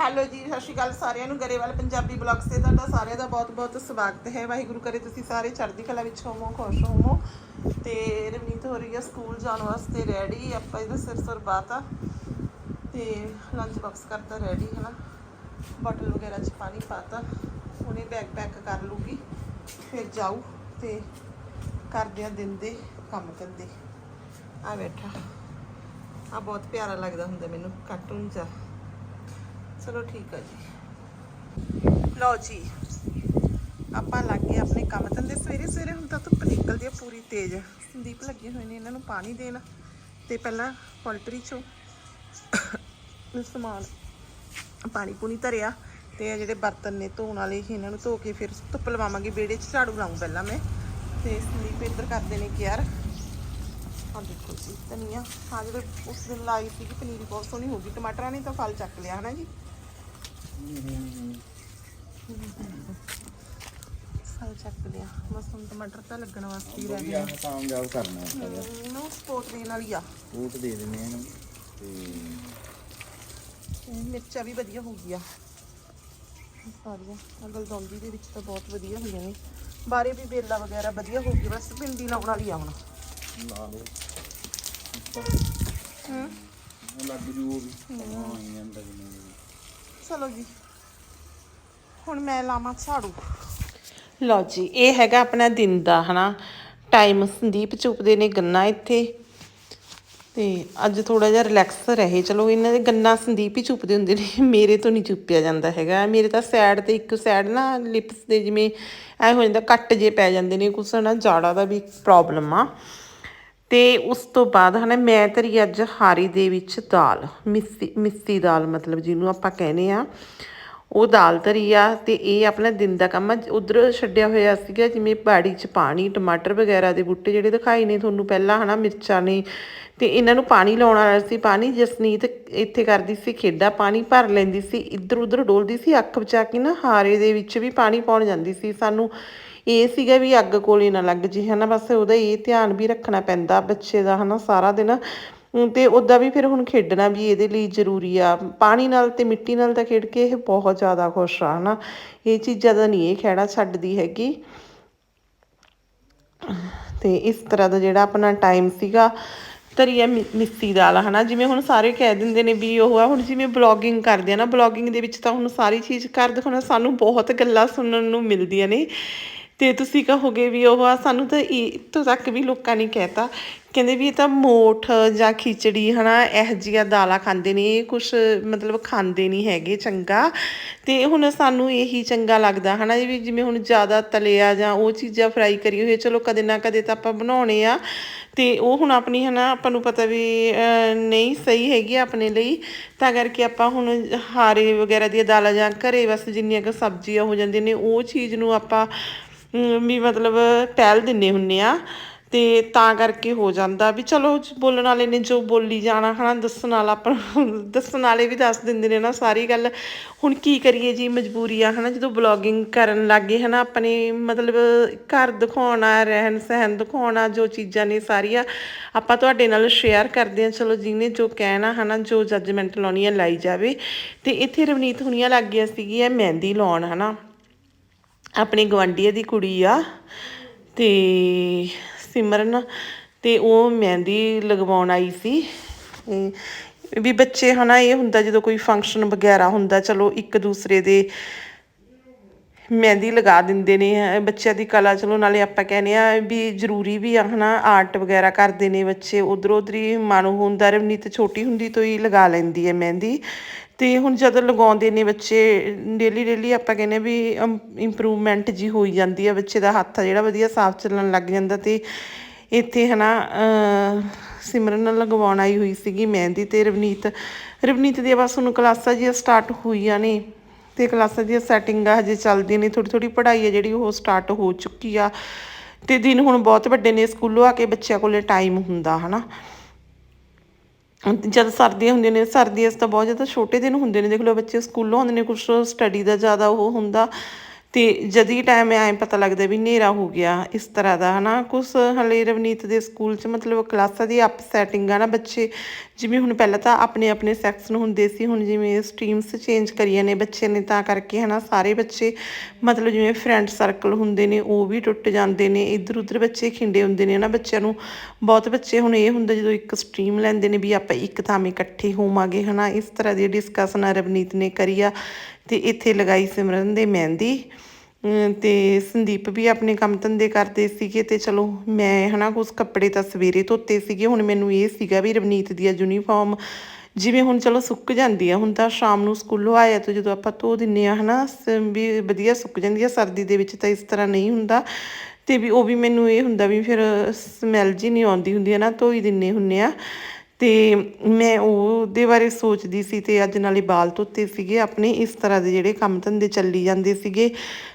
Hello ਜੀ, ਸਤਿ ਸ਼੍ਰੀ ਅਕਾਲ ਸਾਰਿਆਂ ਨੂੰ, ਗਰੇਵਾਲ ਪੰਜਾਬੀ ਬਲੌਗਸ ਤੇ ਤੁਹਾਡਾ ਸਾਰਿਆਂ ਦਾ ਬਹੁਤ-ਬਹੁਤ ਸਵਾਗਤ ਹੈ। ਵਾਹਿਗੁਰੂ ਕਰੇ ਤੁਸੀਂ ਸਾਰੇ ਚੜ੍ਹਦੀ ਕਲਾ ਵਿੱਚ ਹੋਵੋ, ਖੁਸ਼ ਹੋਵੋ। ਤੇ ਰਵਨੀਤ ਹੋ ਰਹੀ ਹੈ ਸਕੂਲ ਜਾਣ ਵਾਸਤੇ ਰੈਡੀ ਆਪਾਂ ਇਹਦਾ ਸਿਰ ਸੁਰ ਬਾਤਾ ਤੇ ਲੰਚ ਬਾਕਸ ਕਰਤਾ ਰੈਡੀ ਹੈ ਨਾ ਬੋਟਲ ਵਗੈਰਾ ਚ ਪਾਣੀ ਪਾਤਾ। ਉਹਨੇ ਬੈਗ ਪੈਕ ਕਰ ਲੂਗੀ ਫਿਰ ਜਾਊ ਤੇ ਕਰਦੇ ਆ ਦਿਨ ਦੇ ਕੰਮ ਧੰਦੇ। ਆ ਬੈਠਾ। ਆ ਬਹੁਤ ਪਿਆਰਾ ਲੱਗਦਾ ਹੁੰਦਾ ਮੈਨੂੰ ਕਾਰਟੂਨ ਚ। ਚਲੋ ਠੀਕ ਆ ਜੀ। ਲਓ ਜੀ, ਆਪਾਂ ਲੱਗ ਗਏ ਆਪਣੇ ਕੰਮ ਧੰਦੇ। ਸਵੇਰੇ ਸਵੇਰੇ ਹੁਣ ਤਾਂ ਧੁੱਪ ਨਿਕਲਦੀ ਆ, ਪੂਰੀ ਤੇਜ਼। ਸੰਦੀਪ ਲੱਗੇ ਹੋਏ ਨੇ ਇਹਨਾਂ ਨੂੰ ਪਾਣੀ ਦੇਣ। ਤੇ ਪਹਿਲਾਂ ਪੋਲਟਰੀ ਚੋਂ ਸਮਾਨ, ਪਾਣੀ ਪੂਣੀ ਧਰਿਆ। ਤੇ ਆ ਜਿਹੜੇ ਬਰਤਨ ਨੇ ਧੋਣ ਵਾਲੇ ਇਹਨਾਂ ਨੂੰ ਧੋ ਕੇ ਫਿਰ ਧੁੱਪ ਲਵਾਵਾਂਗੇ। ਵਿਹੜੇ 'ਚ ਝਾੜੂ ਲਾਉਂ ਪਹਿਲਾਂ ਮੈਂ। ਤੇ ਸੰਦੀਪ ਇੱਧਰ ਕਰਦੇ ਨੇ ਕਿ ਯਾਰ ਆ ਦੇਖੋ ਜੀ, ਧਨੀਆ। ਹਾਂ ਜਿਹੜੇ ਉਸ ਦਿਨ ਲਾਈ ਸੀ ਕਿ ਪਨੀਰੀ ਬਹੁਤ ਸੋਹਣੀ ਹੋ ਗਈ। ਟਮਾਟਰਾਂ ਨੇ ਤਾਂ ਫਲ ਚੱਕ ਲਿਆ, ਹਨਾ ਜੀ? ਫਲ ਚੱਕ ਲਿਆ। ਬਸ ਹੁਣ ਟਮਾਟਰ ਤਾਂ ਲੱਗਣ ਵਾਸਤੇ ਹੀ ਰਹਿ ਗਏ ਵਧੀਆ ਕਾਮਯਾਬ ਕਰਨਾ ਹੈ ਨੂੰ ਸਪੋਰਟ ਦੇਣ ਵਾਲੀ ਆ। ਫੂਟ ਦੇ ਦਿੰਦੇ ਆ ਇਹਨੂੰ ਤੇ ਤੇ ਮਿਰਚਾਂ ਵੀ ਵਧੀਆ ਹੋ ਗਈਆਂ। ਸਾਰੀਆਂ। ਆਹ ਗਲਦੌਂਦੀ ਦੇ ਵਿੱਚ ਤਾਂ ਬਹੁਤ ਵਧੀਆ ਹੋਈਆਂ ਨੇ। ਬਾਰੇ ਵੀ ਬੇਲਾ ਵਗੈਰਾ ਵਧੀਆ ਹੋ ਗਈ ਬਸ ਭਿੰਡੀ ਲਾਉਣ ਵਾਲੀ ਆ ਹੁਣ। ਲਾ ਲਓ। ਹੂੰ ਉਹ ਲੱਗ ਜੂ ਉਹ ਵੀ। ਹਾਂ ਹੀ ਜਾਂਦਾ ਜਿਵੇਂ ਚਲੋ ਜੀ। ਹੁਣ ਮੈਂ ਲਾਵਾਂ ਝਾੜੂ। ਲਓ ਜੀ, ਇਹ ਹੈਗਾ ਆਪਣਾ ਦਿਨ ਦਾ, ਹਨਾ? ਟਾਈਮ ਸੰਦੀਪ ਚੁੱਪਦੇ ਨੇ ਗੰਨਾ ਇੱਥੇ। ਤੇ ਅੱਜ ਥੋੜਾ ਜਿਹਾ ਰਿਲੈਕਸ ਰਹੇ। ਚਲੋ, ਇਹਨਾਂ ਦੇ ਗੰਨਾ ਸੰਦੀਪ ਹੀ ਚੁੱਪਦੇ ਹੁੰਦੇ ਨੇ। ਮੇਰੇ ਤੋਂ ਨਹੀਂ ਚੁੱਪਿਆ ਜਾਂਦਾ ਹੈਗਾ। ਮੇਰੇ ਤਾਂ ਸਾਈਡ ਤੇ ਇੱਕ ਸਾਈਡ ਨਾ ਲਿਪਸ ਦੇ ਜਿਵੇਂ ਐ ਹੋ ਜਾਂਦਾ, ਕੱਟ ਜੇ ਪੈ ਜਾਂਦੇ ਨੇ ਕੁਛ ਨਾ ਜਾੜਾ ਦਾ ਵੀ ਪ੍ਰੋਬਲਮ ਆ। ਤੇ ਉਸ ਤੋਂ ਬਾਅਦ ਹਨਾ ਮੈਂ ਧਰੀ ਅੱਜ ਹਾਰੀ ਦੇ ਵਿੱਚ ਦਾਲ, ਮਿੱਸੀ ਮਿੱਸੀ ਦਾਲ ਮਤਲਬ ਜਿਹਨੂੰ ਆਪਾਂ ਕਹਿੰਦੇ ਆ ਉਹ ਦਾਲ ਧਰੀ ਆ ਤੇ ਇਹ ਆਪਣਾ ਦਿਨ ਦਾ ਕੰਮ ਆ। ਉਧਰ ਛੱਡਿਆ ਹੋਇਆ ਸੀਗਾ ਜਿਵੇਂ ਬਾੜੀ 'ਚ ਪਾਣੀ, ਟਮਾਟਰ ਵਗੈਰਾ ਦੇ ਬੂਟੇ ਜਿਹੜੇ ਦਿਖਾਈ ਨੇ ਤੁਹਾਨੂੰ ਪਹਿਲਾਂ ਹਨਾ, ਮਿਰਚਾਂ ਨੇ। ਤੇ ਇਹਨਾਂ ਨੂੰ ਪਾਣੀ ਲਾਉਣ ਵਾਲਾ ਸੀ, ਪਾਣੀ ਜਸਨੀਤ ਇੱਥੇ ਕਰਦੀ ਸੀ, ਖੇਡਾ ਪਾਣੀ ਭਰ ਲੈਂਦੀ ਸੀ ਇੱਧਰ ਉੱਧਰ ਡੋਲਦੀ ਸੀ, ਅੱਖ ਬਚਾ ਕੇ ਨਾ ਹਾਰੇ ਦੇ ਵਿੱਚ ਵੀ ਪਾਣੀ ਪਾਉਣ ਜਾਂਦੀ ਸੀ। ਸਾਨੂੰ ਇਹ ਸੀਗਾ ਵੀ ਅੱਗ ਕੋਲੇ ਨਾ ਲੱਗ ਜੇ, ਹਨਾ? ਬਸ ਉਹਦਾ ਇਹ ਧਿਆਨ ਵੀ ਰੱਖਣਾ ਪੈਂਦਾ ਬੱਚੇ ਦਾ, ਹਨਾ? ਸਾਰਾ ਦਿਨ। ਅਮ ਤੇ ਉਦਾਂ ਵੀ ਫਿਰ ਹੁਣ ਖੇਡਣਾ ਵੀ ਇਹਦੇ ਲਈ ਜ਼ਰੂਰੀ ਆ। ਪਾਣੀ ਨਾਲ ਤੇ ਮਿੱਟੀ ਨਾਲ ਤਾਂ ਖੇਡ ਕੇ ਇਹ ਬਹੁਤ ਜ਼ਿਆਦਾ ਖੁਸ਼ ਆ, ਹਨਾ? ਇਹ ਚੀਜ਼ਾਂ ਦਾ ਨਹੀਂ, ਇਹ ਖੇੜਾ ਛੱਡਦੀ ਹੈਗੀ। ਤੇ ਇਸ ਤਰ੍ਹਾਂ ਦਾ ਜਿਹੜਾ ਆਪਣਾ ਟਾਈਮ ਸੀਗਾ ਤਰੀਆ ਮਿੱਸੀ ਦਾਲ ਹਨਾ? ਜਿਵੇਂ ਹੁਣ ਸਾਰੇ ਕਹਿ ਦਿੰਦੇ ਨੇ ਵੀ ਉਹ ਆ, ਹੁਣ ਜਿਵੇਂ ਬਲੌਗਿੰਗ ਕਰਦੇ ਆ ਨਾ ਬਲੌਗਿੰਗ ਦੇ ਵਿੱਚ ਤਾਂ ਹੁਣ ਸਾਰੀ ਚੀਜ਼ ਕਰ ਦਿਖਾਉਣਾ ਸਾਨੂੰ ਬਹੁਤ ਗੱਲਾਂ ਸੁਣਨ ਨੂੰ ਮਿਲਦੀਆਂ ਨੇ। ਤੇ ਤੁਸੀਂ ਕਹੋਗੇ ਵੀ ਉਹ ਆ, ਸਾਨੂੰ ਤਾਂ ਇੱਥੋਂ ਤੱਕ ਵੀ ਲੋਕਾਂ ਨੇ ਕਹਿਤਾ। ਕਹਿੰਦੇ ਵੀ ਇਹ ਤਾਂ ਮੋਠ ਜਾਂ ਖਿਚੜੀ, ਹਨਾ, ਇਹ ਜਿਹੀਆਂ ਦਾਲਾਂ ਖਾਂਦੇ ਨੇ। ਇਹ ਕੁਛ ਮਤਲਬ ਖਾਂਦੇ ਨਹੀਂ ਹੈਗੇ ਚੰਗਾ। ਤੇ ਹੁਣ ਸਾਨੂੰ ਇਹੀ ਚੰਗਾ ਲੱਗਦਾ, ਹਨਾ, ਵੀ ਜਿਵੇਂ ਹੁਣ ਜ਼ਿਆਦਾ ਤਲਿਆ ਜਾਂ ਉਹ ਚੀਜ਼ਾਂ ਫਰਾਈ ਕਰੀ ਹੋਈ ਚਲੋ ਕਦੇ ਨਾ ਕਦੇ ਤਾਂ ਆਪਾਂ ਬਣਾਉਣੇ ਆ। ਤੇ ਉਹ ਹੁਣ ਆਪਣੀ, ਹਨਾ, ਆਪਾਂ ਨੂੰ ਪਤਾ ਵੀ ਨਹੀਂ ਸਹੀ ਹੈਗੀ ਆਪਣੇ ਲਈ। ਤਾਂ ਕਰਕੇ ਆਪਾਂ ਹੁਣ ਹਾਰੇ ਵਗੈਰਾ ਦੀਆਂ ਦਾਲਾਂ ਜਾਂ ਘਰੇ ਬਸ ਜਿੰਨੀਆਂ ਕੁ ਸਬਜ਼ੀਆਂ ਹੋ ਜਾਂਦੀਆਂ ਨੇ, ਉਹ ਚੀਜ਼ ਨੂੰ ਆਪਾਂ ਵੀ ਮਤਲਬ ਪਹਿਲ ਦਿੰਨੇ ਹੁੰਨੇ ਆ ਤੇ ਤਾਂ ਕਰਕੇ ਹੋ ਜਾਂਦਾ ਵੀ ਚਲੋ ਬੋਲਣ ਵਾਲੇ ਨੇ ਜੋ ਬੋਲੀ ਜਾਣਾ ਹਨਾ ਦੱਸਣ ਵਾਲਾ ਆਪਾਂ ਦੱਸਣ ਵਾਲੇ ਵੀ ਦੱਸ ਦਿੰਦੇ ਨੇ ਨਾ ਸਾਰੀ ਗੱਲ। ਹੁਣ ਕੀ ਕਰੀਏ ਜੀ ਮਜਬੂਰੀ ਆ ਹਨਾ ਜਦੋਂ ਬਲੌਗਿੰਗ ਕਰਨ ਲੱਗੇ ਹਨਾ ਆਪਣੇ ਮਤਲਬ ਘਰ ਦਿਖਾਉਣਾ, ਰਹਿਣ ਸਹਿਣ ਦਿਖਾਉਣਾ ਜੋ ਚੀਜ਼ਾਂ ਨੇ ਸਾਰੀਆਂ ਆਪਾਂ ਤੁਹਾਡੇ ਨਾਲ ਸ਼ੇਅਰ ਕਰਦੇ ਹਾਂ। ਚਲੋ ਜਿਹਨੇ ਜੋ ਕਹਿਣਾ ਹਨਾ, ਜੋ ਜੱਜਮੈਂਟ ਲਾਉਣੀ ਹੈ, ਲਾਈ ਜਾਵੇ। ਤੇ ਇੱਥੇ ਰਵਨੀਤ ਹੁਣੀਆਂ ਲੱਗ ਗਿਆ ਸੀਗੀ ਇਹ ਮਹਿੰਦੀ ਲਾਉਣ ਹਨਾ। ਆਪਣੇ ਗਵਾਂਢੀਏ ਦੀ ਕੁੜੀ ਆ ਤੇ ਸਿਮਰਨ ਤੇ ਉਹ ਮਹਿੰਦੀ ਲਗਵਾਉਣ ਆਈ ਸੀ। ਵੀ ਬੱਚੇ ਹਨਾ, ਇਹ ਹੁੰਦਾ ਜਦੋਂ ਕੋਈ ਫੰਕਸ਼ਨ ਵਗੈਰਾ ਹੁੰਦਾ, ਚਲੋ ਇੱਕ ਦੂਸਰੇ ਦੇ ਮਹਿੰਦੀ ਲਗਾ ਦਿੰਦੇ ਨੇ ਬੱਚਿਆਂ ਦੀ ਕਲਾ, ਚਲੋ ਨਾਲੇ ਆਪਾਂ ਕਹਿੰਦੇ ਆ ਵੀ ਜ਼ਰੂਰੀ ਵੀ ਆ ਹਨਾ ਆਰਟ ਵਗੈਰਾ ਕਰਦੇ ਨੇ ਬੱਚੇ, ਉਧਰੋਂ ਉਧਰ ਹੀ ਮਨ ਹੁੰਦਾ, ਰਵਨੀਤ ਛੋਟੀ ਹੁੰਦੀ ਤੋਂ ਹੀ ਲਗਾ ਲੈਂਦੀ ਹੈ ਮਹਿੰਦੀ। ਤੇ ਹੁਣ ਜਦੋਂ ਲਗਾਉਂਦੇ ਨੇ ਬੱਚੇ ਡੇਲੀ ਡੇਲੀ ਆਪਾਂ ਕਹਿੰਦੇ ਵੀ ਇੰਪਰੂਵਮੈਂਟ ਜੀ ਹੋਈ ਜਾਂਦੀ ਆ ਬੱਚੇ ਦਾ ਹੱਥ ਆ ਜਿਹੜਾ ਵਧੀਆ ਸਾਫ਼ ਚੱਲਣ ਲੱਗ ਜਾਂਦਾ ਤੇ ਇੱਥੇ ਹਨਾ ਅਹ, ਸਿਮਰਨ ਨਾਲ ਲਗਵਾਉਣ ਆਈ ਹੋਈ ਸੀਗੀ ਮਹਿੰਦੀ ਤੇ ਰਵਨੀਤ। ਰਵਨੀਤ ਦੀਆਂ ਬਸ ਹੁਣ ਕਲਾਸਾਂ ਜੀ ਸਟਾਰਟ ਹੋਈਆਂ ਨੇ ਤੇ ਕਲਾਸਾਂ ਦੀਆਂ ਸੈਟਿੰਗਾਂ ਹਜੇ ਚੱਲਦੀਆਂ ਨੇ ਥੋੜੀ ਥੋੜੀ ਪੜ੍ਹਾਈ ਹੈ ਜਿਹੜੀ ਉਹ ਸਟਾਰਟ ਹੋ ਚੁੱਕੀ ਆ। ਤੇ ਦਿਨ ਹੁਣ ਬਹੁਤ ਵੱਡੇ ਨੇ ਸਕੂਲੋਂ ਆ ਕੇ ਬੱਚਿਆਂ ਕੋਲੇ ਟਾਈਮ ਹੁੰਦਾ ਹਨਾ। ਜਦ ਸਰਦੀਆਂ ਹੁੰਦੀਆਂ ਨੇ, ਸਰਦੀਆਂ 'ਚ ਤਾਂ ਬਹੁਤ ਜ਼ਿਆਦਾ ਛੋਟੇ ਦਿਨ ਹੁੰਦੇ ਨੇ। ਦੇਖ ਲਓ ਬੱਚੇ ਸਕੂਲੋਂ ਆਉਂਦੇ ਨੇ, ਕੁਛ ਸਟੱਡੀ ਦਾ ਜ਼ਿਆਦਾ ਉਹ ਹੁੰਦਾ। ਤੇ ਜਦੀ ਟਾਈਮ ਐ ਪਤਾ ਲੱਗਦਾ ਵੀ ਹਨੇਰਾ ਹੋ ਗਿਆ, ਇਸ ਤਰ੍ਹਾਂ ਦਾ ਹਨਾ ਕੁਝ ਹਲੇ ਰਵਨੀਤ ਦੇ ਸਕੂਲ 'ਚ ਮਤਲਬ ਕਲਾਸਾਂ ਦੀ ਅਪ ਸੈਟਿੰਗ ਆ ਨਾ ਬੱਚੇ, ਜਿਵੇਂ ਹੁਣ ਪਹਿਲਾਂ ਤਾਂ ਆਪਣੇ ਆਪਣੇ ਸੈਕਸ਼ਨ ਹੁੰਦੇ ਸੀ, ਹੁਣ ਜਿਵੇਂ ਸਟਰੀਮਸ ਚੇਂਜ ਕਰੀਆਂ ਨੇ ਬੱਚੇ ਨੇ, ਤਾਂ ਕਰਕੇ ਹਨਾ ਸਾਰੇ ਬੱਚੇ ਮਤਲਬ ਜਿਵੇਂ ਫਰੈਂਡ ਸਰਕਲ ਹੁੰਦੇ ਨੇ, ਉਹ ਵੀ ਟੁੱਟ ਜਾਂਦੇ ਨੇ, ਇੱਧਰ ਉੱਧਰ ਬੱਚੇ ਖਿੰਡੇ ਹੁੰਦੇ ਨੇ ਨਾ ਬੱਚਿਆਂ ਨੂੰ, ਬਹੁਤ ਬੱਚੇ ਹੁਣ ਇਹ ਹੁੰਦਾ ਜਦੋਂ ਇੱਕ ਸਟਰੀਮ ਲੈਂਦੇ ਨੇ ਵੀ ਆਪਾਂ ਇੱਕ ਥਾਵੇਂ ਇਕੱਠੇ ਹੋਵਾਂਗੇ ਹਨਾ, ਇਸ ਤਰ੍ਹਾਂ ਦੀ ਡਿਸਕਸ਼ਨ ਰਵਨੀਤ ਨੇ ਕਰੀ ਆ ਤੇ ਇੱਥੇ ਲਗਾਈ ਸਿਮਰਨ ਦੇ ਮਹਿੰਦੀ ਅਮ ਤੇ ਸੰਦੀਪ ਵੀ ਆਪਣੇ ਕੰਮ ਧੰਦੇ ਕਰਦੇ ਸੀਗੇ ਤੇ ਚਲੋ ਮੈਂ ਹਨਾ ਕੁਝ ਕੱਪੜੇ ਤਾਂ ਸਵੇਰੇ ਧੋਤੇ ਸੀਗੇ, ਹੁਣ ਮੈਨੂੰ ਇਹ ਸੀਗਾ ਵੀ ਰਵਨੀਤ ਦੀ ਯੂਨੀਫਾਰਮ ਜਿਵੇਂ ਹੁਣ ਚਲੋ ਸੁੱਕ ਜਾਂਦੀ ਆ ਹੁਣ ਤਾਂ ਸ਼ਾਮ ਨੂੰ ਸਕੂਲੋਂ ਆਇਆ ਤਾਂ ਜਦੋਂ ਆਪਾਂ ਧੋ ਦਿੰਨੇ ਆ ਹਨਾ, ਸ- ਵੀ ਵਧੀਆ ਸੁੱਕ ਜਾਂਦੀ ਆ ਸਰਦੀ ਦੇ ਵਿੱਚ ਤਾਂ ਇਸ ਤਰ੍ਹਾਂ ਨਹੀਂ ਹੁੰਦਾ, ਤੇ ਵੀ ਉਹ ਵੀ ਮੈਨੂੰ ਇਹ ਹੁੰਦਾ ਵੀ ਫਿਰ ਸਮੈਲ ਜੀ ਨਹੀਂ ਆਉਂਦੀ ਹੁੰਦੀ ਹੈ ਨਾ ਧੋਈ ਦਿੰਨੇ ਹੁੰਨੇ ਆ। ਤੇ ਮੈਂ ਉਹਦੇ ਬਾਰੇ ਸੋਚਦੀ ਸੀ ਤੇ ਅੱਜ ਨਾਲੇ ਬਾਲ ਧੋਤੇ ਸੀਗੇ, ਆਪਣੇ ਇਸ ਤਰ੍ਹਾਂ ਦੇ ਜਿਹੜੇ ਕੰਮ ਧੰਦੇ ਚੱਲੀ ਜਾਂਦੇ ਸੀਗੇ।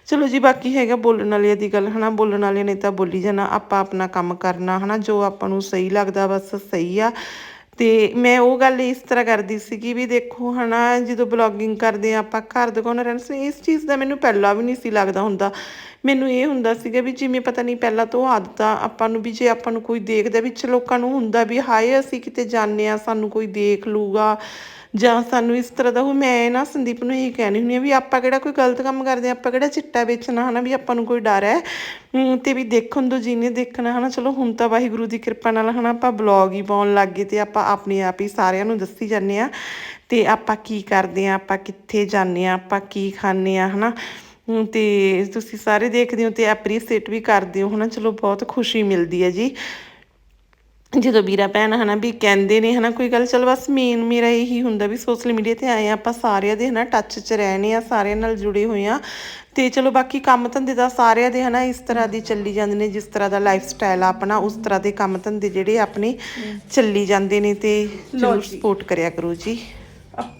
ਚਲੋ ਜੀ, ਬਾਕੀ ਹੈਗਾ ਬੋਲਣ ਵਾਲਿਆਂ ਦੀ ਗੱਲ, ਹਨਾ? ਬੋਲਣ ਵਾਲਿਆਂ ਨੇ ਤਾਂ ਬੋਲੀ ਜਾਣਾ, ਆਪਾਂ ਆਪਣਾ ਕੰਮ ਕਰਨਾ, ਹਨਾ? ਜੋ ਆਪਾਂ ਨੂੰ ਸਹੀ ਲੱਗਦਾ ਬਸ ਸਹੀ ਆ। ਤੇ ਮੈਂ ਉਹ ਗੱਲ ਇਸ ਤਰ੍ਹਾਂ ਕਰਦੀ ਸੀਗੀ ਵੀ ਦੇਖੋ ਹਨਾ, ਜਦੋਂ ਬਲੌਗਿੰਗ ਕਰਦੇ ਆ ਆਪਾਂ ਘਰ ਦਿਖਾਉਣਾ ਰਹਿੰਦੇ ਸੀ ਇਸ ਚੀਜ਼ ਦਾ ਮੈਨੂੰ ਪਹਿਲਾਂ ਵੀ ਨਹੀਂ ਸੀ ਲੱਗਦਾ ਹੁੰਦਾ। ਮੈਨੂੰ ਇਹ ਹੁੰਦਾ ਸੀਗਾ ਵੀ ਜਿਵੇਂ ਪਤਾ ਨਹੀਂ ਪਹਿਲਾਂ ਤੋਂ ਆਦਤਾਂ ਆਪਾਂ ਨੂੰ ਵੀ ਜੇ ਆਪਾਂ ਨੂੰ ਕੋਈ ਦੇਖਦਾ ਵਿੱਚ ਲੋਕਾਂ ਨੂੰ ਹੁੰਦਾ ਵੀ ਹਾਏ ਅਸੀਂ ਕਿਤੇ ਜਾਂਦੇ ਆ ਸਾਨੂੰ ਕੋਈ ਦੇਖ ਲੂਗਾ। ਜਾਂ ਸਾਨੂੰ ਇਸ ਤਰ੍ਹਾਂ ਦਾ ਉਹ ਮੈਂ ਨਾ ਸੰਦੀਪ ਨੂੰ ਇਹ ਕਹਿਣੀ ਹੁੰਦੀ ਆ ਵੀ ਆਪਾਂ ਕਿਹੜਾ ਕੋਈ ਗਲਤ ਕੰਮ ਕਰਦੇ ਆ ਆਪਾਂ ਕਿਹੜਾ ਚਿੱਟਾ ਵੇਚਣਾ ਹਨਾ, ਵੀ ਆਪਾਂ ਨੂੰ ਕੋਈ ਡਰ ਹੈ। ਅਮ ਤੇ ਵੀ ਦੇਖਣ ਤੋਂ ਜਿਹਨੇ ਦੇਖਣਾ ਹਨਾ, ਚਲੋ ਹੁਣ ਤਾਂ ਵਾਹਿਗੁਰੂ ਦੀ ਕਿਰਪਾ ਨਾਲ ਹਨਾ, ਆਪਾਂ ਬਲੌਗ ਹੀ ਪਾਉਣ ਲੱਗ ਗਏ ਤੇ ਆਪਾਂ ਆਪਣੇ ਆਪ ਹੀ ਸਾਰਿਆਂ ਨੂੰ ਦੱਸੀ ਜਾਂਦੇ ਆ ਤੇ ਆਪਾਂ ਕੀ ਕਰਦੇ ਆ ਆਪਾਂ ਕਿੱਥੇ ਜਾਂਦੇ ਆ ਆਪਾਂ ਕੀ ਖਾਂਦੇ ਆ ਹਨਾ। ਅਮ ਤੇ ਤੁਸੀਂ ਸਾਰੇ ਦੇਖਦੇ ਹੋ ਤੇ ਐਪਰੀਸੀਏਟ ਵੀ ਕਰਦੇ ਹੋ ਹਨਾ, ਚਲੋ ਬਹੁਤ ਖੁਸ਼ੀ ਮਿਲਦੀ ਹੈ ਜੀ। ਜਦੋਂ ਵੀਰਾ ਭੈਣ ਹਨਾ ਵੀ ਕਹਿੰਦੇ ਨੇ ਹਨਾ ਕੋਈ ਗੱਲ ਚਲ ਬਸ ਮੇਨ ਮੇਰਾ ਇਹੀ ਹੁੰਦਾ ਵੀ ਸੋਸ਼ਲ ਮੀਡੀਆ ਤੇ ਆਏ ਆ ਆਪਾਂ ਸਾਰਿਆਂ ਦੇ ਹਨਾ ਟੱਚ 'ਚ ਰਹਿਣੇ ਆ ਸਾਰਿਆਂ ਨਾਲ ਜੁੜੇ ਹੋਏ ਆ ਤੇ ਚਲੋ ਬਾਕੀ ਕੰਮ ਧੰਦੇ ਦਾ ਸਾਰਿਆਂ ਦੇ ਹਨਾ ਇਸ ਤਰ੍ਹਾਂ ਦੀ ਚੱਲੀ ਜਾਂਦੇ ਨੇ ਜਿਸ ਤਰ੍ਹਾਂ ਦਾ ਲਾਈਫ ਸਟਾਈਲ ਆ ਆਪਣਾ ਉਸ ਤਰ੍ਹਾਂ ਦੇ ਕੰਮ ਧੰਦੇ ਜਿਹੜੇ ਆਪਣੇ ਚੱਲੀ ਜਾਂਦੇ ਨੇ ਤੇ ਜਰੂਰ ਸਪੋਰਟ ਕਰਿਆ ਕਰੋ ਜੀ।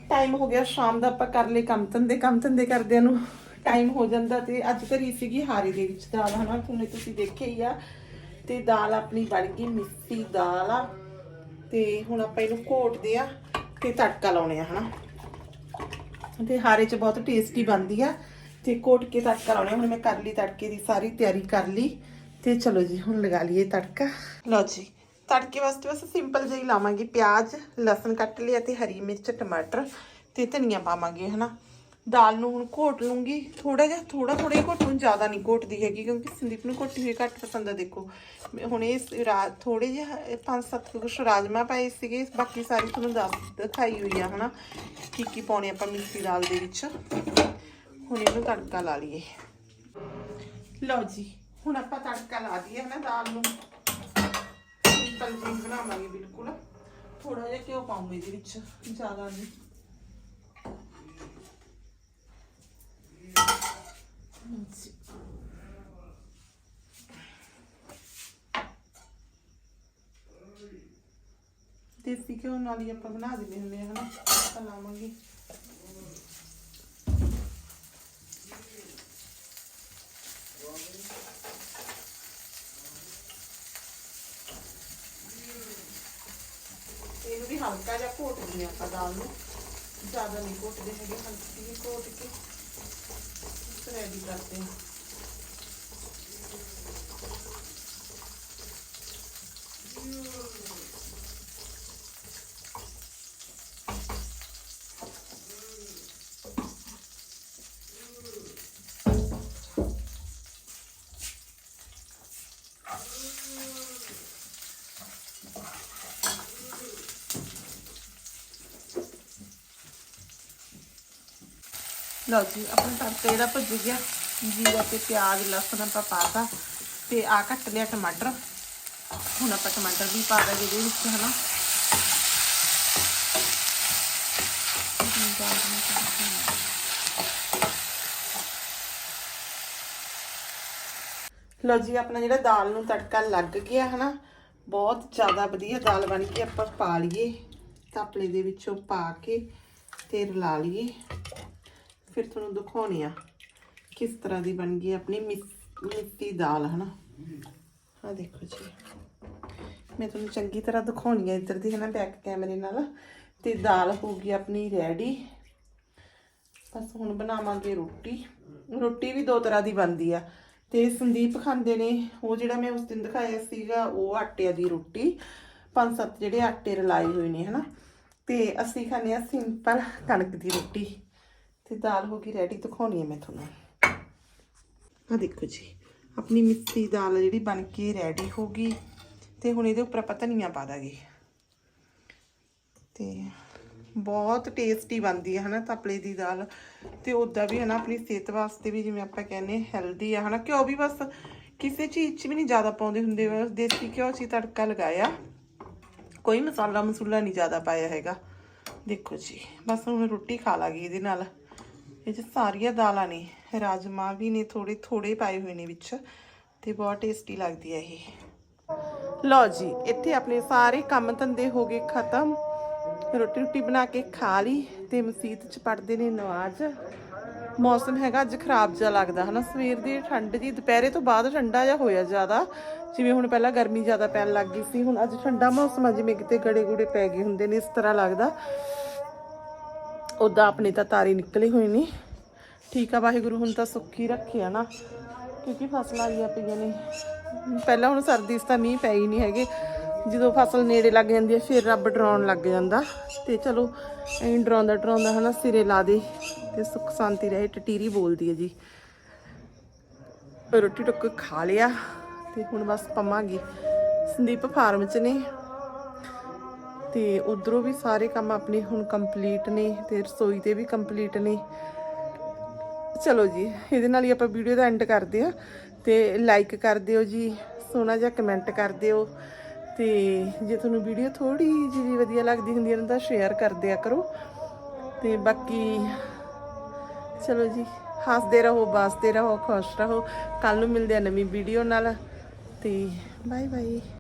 ਟਾਈਮ ਹੋ ਗਿਆ ਸ਼ਾਮ ਦਾ ਆਪਾਂ ਕਰ ਲਏ ਕੰਮ ਧੰਦੇ ਕੰਮ ਧੰਦੇ ਕਰਦਿਆਂ ਨੂੰ ਟਾਈਮ ਹੋ ਜਾਂਦਾ ਤੇ ਅੱਜ ਧਰੀ ਸੀਗੀ ਹਾਰੀ ਦੇ ਵਿੱਚ ਦਾਲ ਹਨਾ ਤੁਹਾਨੂੰ ਤੁਸੀਂ ਦੇਖਿਆ ਹੀ ਆ। ਤੇ ਦਾਲ ਆਪਣੀ ਬਣ ਗਈ, ਮਿੱਸੀ ਦਾਲ ਆ। ਤੇ ਹੁਣ ਆਪਾਂ ਇਹਨੂੰ ਘੋਟਦੇ ਆ ਤੇ ਤੜਕਾ ਲਾਉਣੇ ਆ, ਹਨਾ। ਤੇ ਹਾਰੇ ਚ ਬਹੁਤ ਟੇਸਟੀ ਬਣਦੀ ਆ। ਤੇ ਘੋਟ ਕੇ ਤੜਕਾ ਲਾਉਣੇ ਆ। ਹੁਣ ਮੈਂ ਕਰ ਲਈ ਤੜਕੇ ਦੀ ਸਾਰੀ ਤਿਆਰੀ, ਕਰ ਲਈ। ਤੇ ਚਲੋ ਜੀ, ਹੁਣ ਲਗਾ ਲਈਏ ਤੜਕਾ। ਲਓ ਜੀ, ਤੜਕੇ ਵਾਸਤੇ ਬਸ ਸਿੰਪਲ ਜਿਹੀ ਲਾਵਾਂਗੇ। ਪਿਆਜ਼, ਲਸਣ ਕੱਟ ਲਿਆ ਤੇ ਹਰੀ ਮਿਰਚ, ਟਮਾਟਰ ਤੇ ਧਨੀਆ ਪਾਵਾਂਗੇ, ਹਨਾ। ਦਾਲ ਨੂੰ ਹੁਣ ਘੋਟ ਲੂੰਗੀ। ਥੋੜਾ ਜਿਹਾ ਥੋੜਾ ਥੋੜਾ ਹੀ ਘੋਟੂੰ, ਜ਼ਿਆਦਾ ਨਹੀਂ ਘੋਟਦੀ ਹੈਗੀ ਕਿਉਂਕਿ ਸੰਦੀਪ ਨੂੰ ਘੋਟੀ ਹੋਈ ਘੱਟ ਪਸੰਦ ਆ, ਦੇਖੋ। ਹੁਣ ਇਹ ਰਾਤ ਥੋੜੇ ਜਿਹਾ ਇਹ ਪੰਜ ਸੱਤ ਕੁਛ ਰਾਜਮਾ ਪਾਏ ਸੀਗੇ, ਬਾਕੀ ਸਾਰੀ ਤੁਹਾਨੂੰ ਦੱਸ ਦਿਖਾਈ ਹੋਈ ਆ, ਹਨਾ। ਕੀ ਕੀ ਪਾਉਣੇ ਆਪਾਂ ਮਿਕਸੀ ਦਾਲ ਦੇ ਵਿੱਚ। ਹੁਣ ਇਹਨੂੰ ਤੜਕਾ ਲਾ ਲਈਏ। ਲਓ ਜੀ, ਹੁਣ ਆਪਾਂ ਤੜਕਾ ਲਾ ਦਈਏ, ਹਨਾ, ਦਾਲ ਨੂੰ। ਸਿੰਪਲ ਜੀ ਬਣਾਵਾਂਗੇ, ਬਿਲਕੁਲ। ਥੋੜਾ ਜਿਹਾ ਘਿਓ ਪਾਉਂਗੇ ਇਹਦੇ ਵਿੱਚ, ਜ਼ਿਆਦਾ ਨਹੀਂ। ਦੇਸੀ ਘਿਓ ਨਾਲ ਹੀ ਆਪਾਂ ਬਣਾ ਦਿੰਦੇ ਹੁੰਦੇ ਹਨਾ? ਆਪਾਂ ਇਹਨੂੰ ਵੀ ਹਲਕਾ ਜਿਹਾ ਘੋਟ ਦਿੰਦੇ ਆਪਾਂ ਦਾਲ ਨੂੰ। ਜ਼ਿਆਦਾ ਨਹੀਂ ਘੋਟਦੇ ਹੈਗੇ, ਹਲਕੀ ਜਿਹੀ ਘੋਟ ਕੇ। ਰੈਡੀ ਕਰਦੇ ਹਾਂ। ਲਓ ਜੀ, ਆਪਣਾ ਤੜਕਾ ਜਿਹੜਾ ਭੁੱਜ ਗਿਆ। ਜੀਰਾ ਤੇ ਪਿਆਜ਼, ਲਸਣ ਆਪਾਂ ਪਾਤਾ ਤੇ ਆ ਕੱਟ ਲਿਆ ਟਮਾਟਰ। ਹੁਣ ਆਪਾਂ ਟਮਾਟਰ ਵੀ ਪਾ ਦਾਂਗੇ ਇਹਦੇ ਵਿੱਚ, ਹਨਾ। ਲਓ ਜੀ, ਆਪਣਾ ਜਿਹੜਾ ਦਾਲ ਨੂੰ ਤੜਕਾ ਲੱਗ ਗਿਆ, ਹਨਾ। ਬਹੁਤ ਜ਼ਿਆਦਾ ਵਧੀਆ ਦਾਲ ਬਣ ਕੇ ਆਪਾਂ ਪਾ ਲਈਏ, ਤਾਪਲੇ ਦੇ ਵਿੱਚੋਂ ਪਾ ਕੇ ਤੇ ਰਲਾ ਲਈਏ। ਫਿਰ ਤੁਹਾਨੂੰ ਦਿਖਾਉਣੀ ਆ ਕਿਸ ਤਰ੍ਹਾਂ ਦੀ ਬਣ ਗਈ ਆਪਣੀ ਮਿਸ- ਮਿੱਸੀ ਦਾਲ, ਹਨਾ? ਆ ਦੇਖੋ ਜੀ। ਮੈਂ ਤੁਹਾਨੂੰ ਚੰਗੀ ਤਰ੍ਹਾਂ ਦਿਖਾਉਣੀ ਆ ਇੱਧਰ ਦੀ, ਹਨਾ ਬੈਕ ਕੈਮਰੇ ਨਾਲ। ਤੇ ਦਾਲ ਹੋ ਗਈ ਆਪਣੀ ਰੈਡੀ ਬਸ ਹੁਣ ਬਣਾਵਾਂਗੇ ਰੋਟੀ। ਰੋਟੀ ਵੀ ਦੋ ਤਰ੍ਹਾਂ ਦੀ ਬਣਦੀ ਆ। ਤੇ ਸੰਦੀਪ ਖਾਂਦੇ ਨੇ, ਉਹ ਜਿਹੜਾ ਮੈਂ ਉਸ ਦਿਨ ਦਿਖਾਇਆ ਸੀਗਾ, ਉਹ ਆਟੇ ਦੀ ਰੋਟੀ। ਪੰਜ ਸੱਤ ਜਿਹੜੇ ਆਟੇ ਰਲਾਏ ਹੋਏ ਨੇ, ਹਨਾ? ਤੇ ਅਸੀਂ ਖਾਂਦੇ ਆ ਸਿੰਪਲ ਕਣਕ ਦੀ ਰੋਟੀ। ਤੇ ਦਾਲ ਹੋ ਗਈ ਰੈਡੀ ਦਿਖਾਉਣੀ ਹੈ ਮੈਂ ਤੁਹਾਨੂੰ। ਆ ਦੇਖੋ ਜੀ, ਆਪਣੀ ਮਿੱਸੀ ਦਾਲ ਜਿਹੜੀ ਬਣ ਕੇ ਰੈਡੀ ਹੋ ਗਈ ਤੇ ਹੁਣ ਇਹਦੇ ਉੱਪਰ ਆਪਾਂ ਧਨੀਆ ਪਾ ਦਾਂਗੇ। ਤੇ ਬਹੁਤ ਟੇਸਟੀ ਬਣਦੀ ਹੈ ਹਨਾ, ਤਪਲੇ ਦੀ ਦਾਲ। ਤੇ ਉਦਾਂ ਵੀ, ਹਨਾ, ਆਪਣੀ ਸਿਹਤ ਵਾਸਤੇ ਵੀ ਜਿਵੇਂ ਆਪਾਂ ਕਹਿੰਦੇ ਹੈਲਦੀ ਆ, ਹਨਾ। ਘਿਓ ਵੀ ਬਸ ਕਿਸੇ ਚੀਜ਼ 'ਚ ਵੀ ਨਹੀਂ ਜ਼ਿਆਦਾ ਪਾਉਂਦੇ ਹੁੰਦੇ, ਬਸ ਦੇਸੀ ਘਿਓ 'ਚ ਹੀ ਤੜਕਾ ਲਗਾਇਆ। ਕੋਈ ਮਸਾਲਾ ਮਸੂਲਾ ਨਹੀਂ ਜ਼ਿਆਦਾ ਪਾਇਆ ਹੈਗਾ। ਦੇਖੋ ਜੀ, ਬਸ ਹੁਣ ਰੋਟੀ ਖਾ ਲਾਂਗੀ ਇਹਦੇ ਨਾਲ। ਇਹ 'ਚ ਸਾਰੀਆਂ ਦਾਲਾਂ ਨੇ, ਰਾਜਮਾ ਵੀ ਨੇ ਥੋੜੇ ਥੋੜੇ ਪਾਏ ਹੋਏ ਨੇ ਵਿੱਚ, ਤੇ ਬਹੁਤ ਟੇਸਟੀ ਲੱਗਦੀ ਹੈ ਇਹ। ਲਓ ਜੀ, ਇੱਥੇ ਆਪਣੇ ਸਾਰੇ ਕੰਮ ਧੰਦੇ ਹੋ ਗਏ ਖਤਮ। ਰੋਟੀ ਰੋਟੀ ਬਣਾ ਕੇ ਖਾ ਲਈ, ਤੇ ਮਸਜਿਦ ਚ ਪੜਦੇ ਨੇ ਨਵਾਜ਼। ਮੌਸਮ ਹੈਗਾ ਅੱਜ ਖਰਾਬ ਜਿਹਾ ਲੱਗਦਾ, ਹਨਾ? ਸਵੇਰ ਦੀ ਠੰਡ ਜੀ, ਦੁਪਹਿਰੇ ਤੋਂ ਬਾਅਦ ਠੰਡਾ ਜਿਹਾ ਹੋਇਆ ਜ਼ਿਆਦਾ। ਜਿਵੇਂ ਹੁਣ ਪਹਿਲਾਂ ਗਰਮੀ ਜ਼ਿਆਦਾ ਪੈਣ ਲੱਗ ਗਈ ਸੀ, ਹੁਣ ਅੱਜ ਠੰਡਾ ਮੌਸਮ ਆ, ਜਿਵੇਂ ਕਿਤੇ ਗੜੇ ਗੁੜੇ ਪੈ ਗਏ ਹੁੰਦੇ ਨੇ, ਇਸ ਤਰ੍ਹਾਂ ਲੱਗਦਾ। ਉਦਾਂ ਆਪਣੇ ਤਾਂ ਤਾਰੇ ਨਿਕਲੇ ਹੋਏ ਨੇ। ਠੀਕ ਆ, ਵਾਹਿਗੁਰੂ ਹੁਣ ਤਾਂ ਸੁੱਖੀ ਰੱਖਿਆ ਨਾ, ਕਿਉਂਕਿ ਫਸਲਾਂ ਆਈਆਂ ਪਈਆਂ ਨੇ। ਪਹਿਲਾਂ ਹੁਣ ਸਰਦੀ 'ਚ ਤਾਂ ਮੀਂਹ ਪੈ ਹੀ ਨਹੀਂ ਹੈਗੇ। ਜਦੋਂ ਫਸਲ ਨੇੜੇ ਲੱਗ ਜਾਂਦੀ ਹੈ ਫਿਰ ਰੱਬ ਡਰਾਉਣ ਲੱਗ ਜਾਂਦਾ। ਤੇ ਚਲੋ, ਐਂ ਡਰਾਉਂਦਾ ਡਰਾਉਂਦਾ ਹਨਾ ਸਿਰੇ ਲਾ ਦੇ ਤੇ ਸੁੱਖ ਸ਼ਾਂਤੀ ਰਹੇ ਟਟੀਰੀ ਬੋਲਦੀ ਹੈ ਜੀ। ਰੋਟੀ ਟੁੱਕ ਖਾ ਲਿਆ ਤੇ ਹੁਣ ਬਸ ਪਵਾਂਗੇ। ਸੰਦੀਪ ਫਾਰਮ 'ਚ ਨੇ। ਤੇ ਉਧਰੋਂ ਵੀ ਸਾਰੇ ਕੰਮ ਆਪਣੇ ਹੁਣ ਕੰਪਲੀਟ ਨੇ ਤੇ ਰਸੋਈ ਦੇ ਵੀ ਕੰਪਲੀਟ ਨੇ। ਚਲੋ ਜੀ, ਇਹਦੇ ਨਾਲ ਹੀ ਆਪਾਂ ਵੀਡੀਓ ਦਾ ਐਂਡ ਕਰਦੇ ਆ ਤੇ ਲਾਈਕ ਕਰ ਦਿਓ ਜੀ, ਸੋਹਣਾ ਜਿਹਾ ਕਮੈਂਟ ਕਰ ਦਿਓ ਤੇ ਜੇ ਤੁਹਾਨੂੰ ਵੀਡੀਓ ਥੋੜੀ ਜਿਹੀ ਵਧੀਆ ਲੱਗਦੀ ਹੁੰਦੀ ਹੈ ਤਾਂ ਸ਼ੇਅਰ ਕਰ ਦਿਆ ਕਰੋ। ਤੇ ਬਾਕੀ ਚਲੋ ਜੀ, ਹੱਸਦੇ ਰਹੋ, ਬਸਦੇ ਰਹੋ, ਖੁਸ਼ ਰਹੋ। ਕੱਲ ਨੂੰ ਮਿਲਦੇ ਆ ਨਵੀਂ ਵੀਡੀਓ ਨਾਲ ਤੇ ਬਾਏ ਬਾਏ